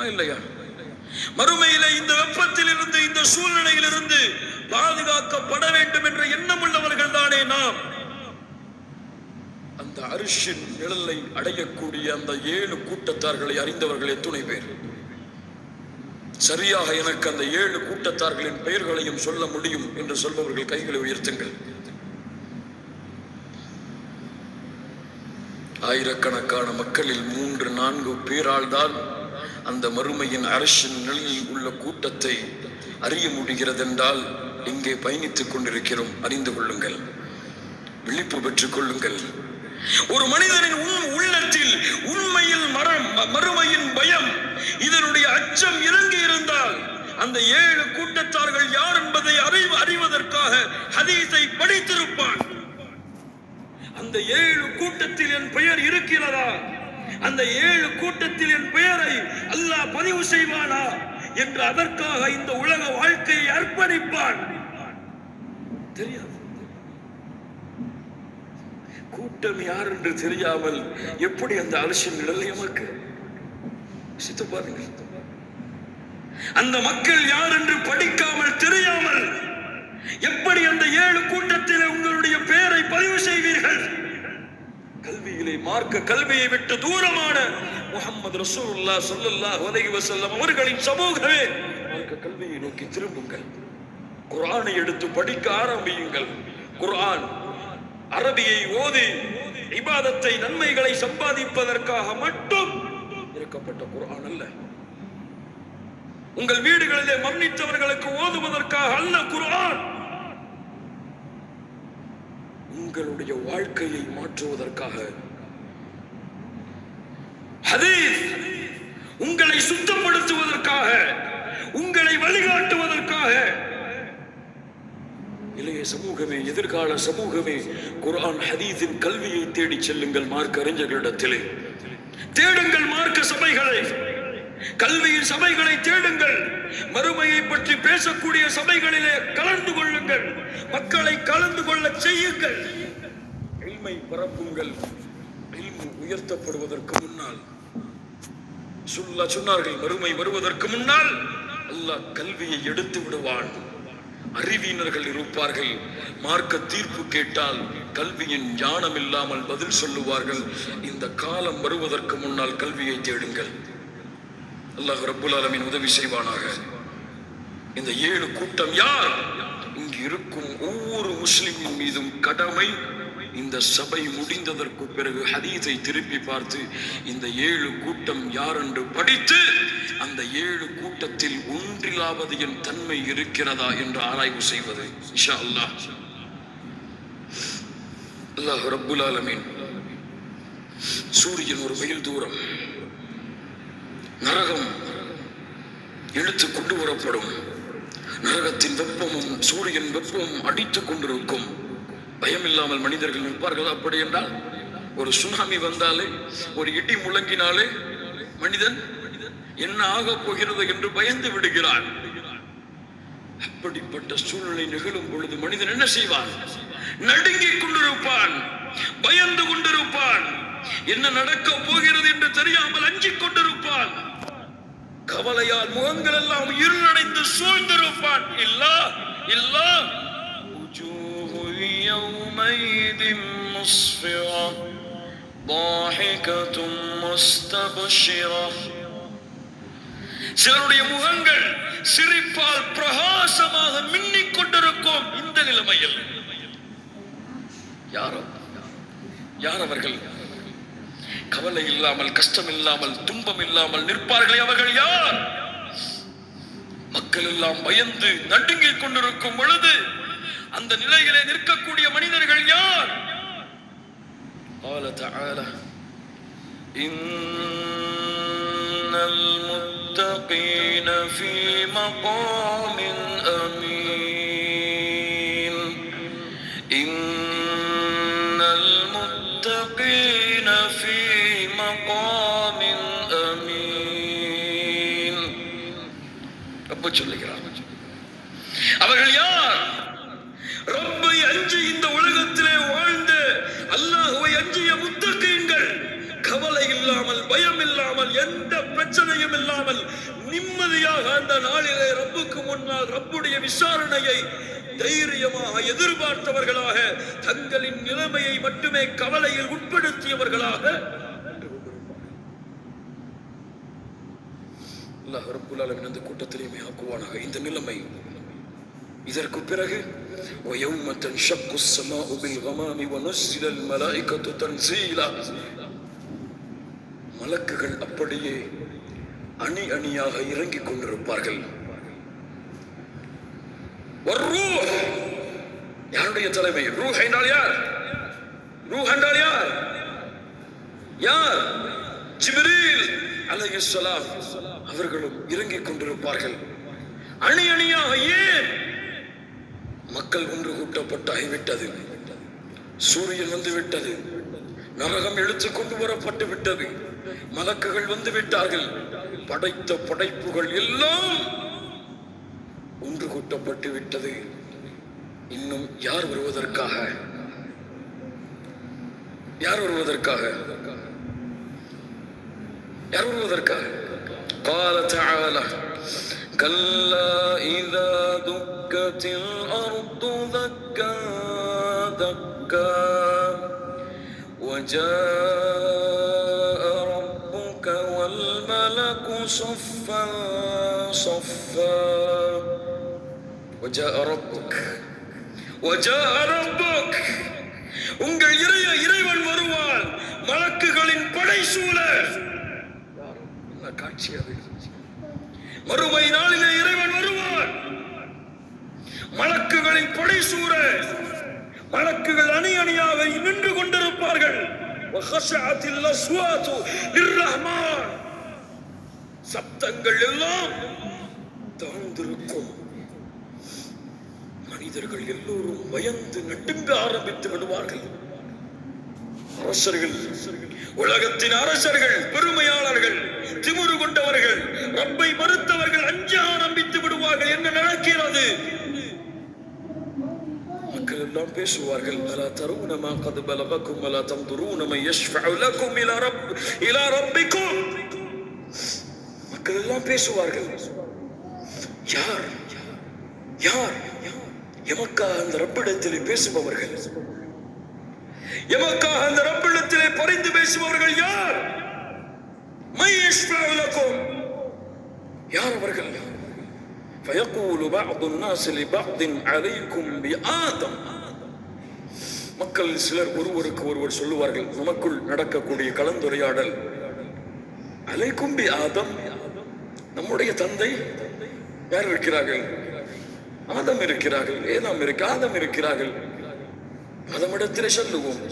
ஆமா இல்லையா? மறுமையில இந்த வெப்பத்தில் இருந்து இந்த சூழ்நிலையில் இருந்து பாதுகாக்கப்பட வேண்டும் என்ற எண்ணம் உள்ளவர்கள் தானே நாம். அந்த அரிசின் நிழலை அடையக்கூடிய அந்த ஏழு கூட்டத்தார்களை அறிந்தவர்கள் எத்துணை பேர்? சரியாக எனக்கு அந்த ஏழு கூட்டத்தார்களின் பெயர்களையும் சொல்ல முடியும் என்று சொல்பவர்கள் கைகளை உயர்த்துங்கள். ஆயிரக்கணக்கான மக்களில் மூன்று நான்கு பேரால் தான் அந்த மறுமையின் அரசின் நிலையில் உள்ள கூட்டத்தை அறிய முடிகிறது என்றால் இங்கே பயணித்துக் கொண்டிருக்கிறோம். அறிந்து கொள்ளுங்கள். விழிப்பு பெற்றுக் கொள்ளுங்கள். ஒரு மனிதனின் உள்ளத்தில் உண்மையில் மரம் மறுமையின் பயம் இதனுடைய அச்சம் இறங்கி இருந்தால் அந்த ஏழு கூட்டத்தார்கள் யார் என்பதை அறிவு அறிவதற்காக ஹதீஸை படித்திருப்பான். அந்த ஏழு கூட்டத்தில் என் பெயர் இருக்கிறதா? அந்த ஏழு கூட்டத்தில் என் அல்லாஹ் செய்வானா என்று அதற்காக இந்த உலக வாழ்க்கையை அர்ப்பணிப்பான். தெரியாது. கூட்டம் யார் என்று தெரியாமல் எப்படி அந்த அலட்சியம் நிழலை எமக்கு சித்து பாருங்கள் அந்த மக்கள் யார் என்று படிக்காமல் தெரியாமல் எப்படி அந்த ஏழு கூட்டத்தில் உங்களுடைய பெயரை பதிவு செய்வீர்கள்? கல்வியிலே மார்க்க கல்வியை விட்டு தூரமான முகமது ரசூல்லா சொல்லுல்லா உலகி வசல்லம் அவர்களின் சமூகமே. மார்க்க கல்வியை நோக்கி திரும்புங்கள். குர்ஆனை எடுத்து படிக்க ஆரம்பியுங்கள். குர்ஆன் அரபியை ஓதி இபாதத்தை நன்மைகளை சம்பாதிப்பதற்காக மட்டும் இறக்கப்பட்ட குர்ஆன் அல்ல. உங்கள் வீடுகளிலே மன்னித்தவர்களுக்கு ஓதுவதற்காக அல்ல குர்ஆன். உங்களுடைய வாழ்க்கையை மாற்றுவதற்காக ஹதீஸ் உங்களை சுத்தப்படுத்துவதற்காக உங்களை வழிகாட்டுவதற்காக. இளைய சமூகமே எதிர்கால சமூகமே குரான் ஹதீஸின் கல்வியை தேடி செல்லுங்கள் மார்க்க அறிஞர்களிடத்திலே தேடுங்கள் மார்க்க சபைகளை. கல்வியின் சபைகளை தேடுங்கள். மறுமையை பற்றி பேசக்கூடிய சபைகளிலே கலந்து கொள்ளுங்கள். மக்களை கலந்து கொள்ள செய்யுங்கள். இல்மை பரப்புங்கள். உயர்த்தப்படுவதற்கு முன்னால் சுல்லா சொன்னார்கள் மறுமை வருவதற்கு முன்னால் அல்லாஹ் கல்வியை எடுத்து விடுவான். அறிவியினர்கள் இருப்பார்கள். மார்க்க தீர்ப்பு கேட்டால் கல்வியின் ஞானம் இல்லாமல் பதில் சொல்லுவார்கள். இந்த காலம் வருவதற்கு முன்னால் கல்வியை தேடுங்கள். அல்லாஹ் ரபுல் ஆலமின் உதவி செய்வானாக. இந்த ஏழு கூட்டம் யார்? இங்கு இருக்கும் ஒவ்வொரு முஸ்லிமின் மீதும் கடமை இந்த சபை முடிந்ததற்கு பிறகு ஹதீஸை திருப்பி பார்த்து இந்த ஏழு கூட்டம் யார் என்று படித்து அந்த ஏழு கூட்டத்தில் ஒன்றிலாவது என் தன்மை இருக்கிறதா என்று ஆராய்வு செய்வது இஷா அல்லாஹ். அல்லாஹ் ரப்புல் ஆலமீன். சூரியன் ஒரு மைல் தூரம். நரகம் இழுத்து கொண்டு வரப்படும். நரகத்தின் வெப்பமும் சூரியன் வெப்பமும் அடித்துக் கொண்டிருக்கும். பயம் இல்லாமல் மனிதர்கள் நிற்பார்கள் அப்படி என்றால் ஒரு சுனாமி வந்தாலே ஒரு இடி முழங்கினாலே மனிதன் என்ன ஆக போகிறது என்று பயந்து விடுகிறார் அப்படிப்பட்ட சூழ்நிலை நிகழும் பொழுது மனிதன் என்ன செய்வான்? நடுங்கிக் கொண்டிருப்பான் பயந்து கொண்டிருப்பான். என்ன நடக்க போகிறது என்று தெரியாமல் அஞ்சிக் கொண்டிருப்பான். கவலையால் முகங்கள் எல்லாம் இருளடைந்து சூழ்ந்திருப்பான். இல்லா இல்லா يومئذ مسفرة ضاحكة مستبشرة சிலருடைய முகங்கள் சிரிப்பால் பிரகாசமாக மின்னிக் கொண்டிருக்கும் இந்த நிலைமையில் யாரோ யார் அவர்கள் கவலை இல்லாமல் கஷ்டம் இல்லாமல் துன்பம் இல்லாமல் நிற்பார்களே அவர்கள் யார் மக்கள் எல்லாம் பயந்து நடுங்கிக் கொண்டிருக்கும் பொழுது அந்த நிலையிலே நிற்கக்கூடிய மனிதர்கள் யார் قال تعالى إن المتقين في مقام أمين إن المتقين في مقام أمين رب சொல்லுகிறார் அவர்கள் யார் அல்லாஹுவை அஞ்சிய முத்தகீன்கள். கவலை இல்லாமல் பயம் இல்லாமல் எந்த பிரச்சனையும் இல்லாமல் நிம்மதியாக அந்த நாளிலே ரப்புக்கு முன்னால் ரப்புடைய விசாரணையை தைரியமாக எதிர்பார்த்தவர்களாக தங்களின் நிலைமையை மட்டுமே கவலையில் உட்படுத்தியவர்களாக அல்லாஹ் ரப்புல்லாலும் இந்த கூட்டத்திலேயுமே ஆக்குவானாக இந்த நிலைமை இதற்கு பிறகு ويوم تنشق السماء بالغمام ونزل الملائكة تنزيلا மலக்குகள் அப்படியே அணி அணியாக இறங்கிக் கொண்டிருப்பார்கள் والروح யாருடைய தலைமை ரூஹ் என்றால் யார் ரூஹ் என்றால் யார் யார் ஜிப்ரீல் அலைஹிஸ்ஸலாம் அவர்களும் இறங்கிக் கொண்டிருப்பார்கள் அணி அணியாக ஏன் மக்கள் ஒன்று கூட்டப்பட்டாகிவிட்டது சூரியன் வந்து விட்டது. நரகம் இழுத்து கொண்டு வரப்பட்டு விட்டது. மலக்குகள் வந்து விட்டார்கள். படைத்த படைப்புகள் எல்லாம் ஒன்று கூட்டப்பட்டு விட்டது. இன்னும் யார் வருவதற்காக? யார் வருவதற்காக? யார் வருவதற்காக? قال تعالى كلا إذا دكت الأرض دكا دكا وجاء ربك والملك صفا صفا وجاء ربك وجاء ربك உங்கள் இறைய இறைவன் வருவான் மலக்குகளின் படை சூழ அந்த காட்சி அது நாளிலே இறைவன் வருவார். மலக்குகளின் படை சூற மலக்குகள் அணி அணியாக நின்று கொண்டிருப்பார்கள். சப்தங்கள் எல்லாம் தாழ்ந்திருக்கும் மனிதர்கள் எல்லோரும் பயந்து நட்டுங்க ஆரம்பித்து விடுவார்கள். அரசர்கள் உலகத்தின் அரசர்கள் பெருமையாளர்கள் திமுரு கொண்டவர்கள் ரப்பை மறுத்தவர்கள் அஞ்ச ஆரம்பித்து விடுவார்கள் என்ன நடக்கிறது மக்கள் எல்லாம் பேசுவார்கள் அலா தருண மா கது பலபக்கும் அலா தம் மை யஷ்ஃபஉ லக்கும் இலா ரப் இலா ரப்பிக்கும். மக்கள் எல்லாம் பேசுவார்கள் யார் யார் எமக்கா அந்த ரப்பிடத்தில் பேசுபவர்கள்? எமக்காக அந்த ரப்பிடத்திலே பரிந்து பேசுபவர்கள் யார் மை யஷ்ஃபஉ லக்கும் யார் அவர்கள் فيقول بعض الناس لبعض عليكم بآدم மக்கள் சிலர் ஒருவருக்கு ஒருவர் சொல்லுவார்கள் நமக்குள் நடக்கக்கூடிய கலந்துரையாடல் அலைக்கும் பி ஆதம் நம்முடைய தந்தை யார் இருக்கிறார்கள் ஆதம் இருக்கிறார்கள் ஏதாம் இருக்கு ஆதம் இருக்கிறார்கள் هذا مدتر شلقوم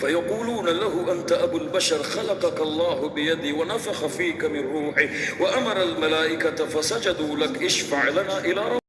فيقولون له أنت أبو البشر خلقك الله بيدي ونفخ فيك من روحي وأمر الملائكة فسجدوا لك اشفع لنا إلى رب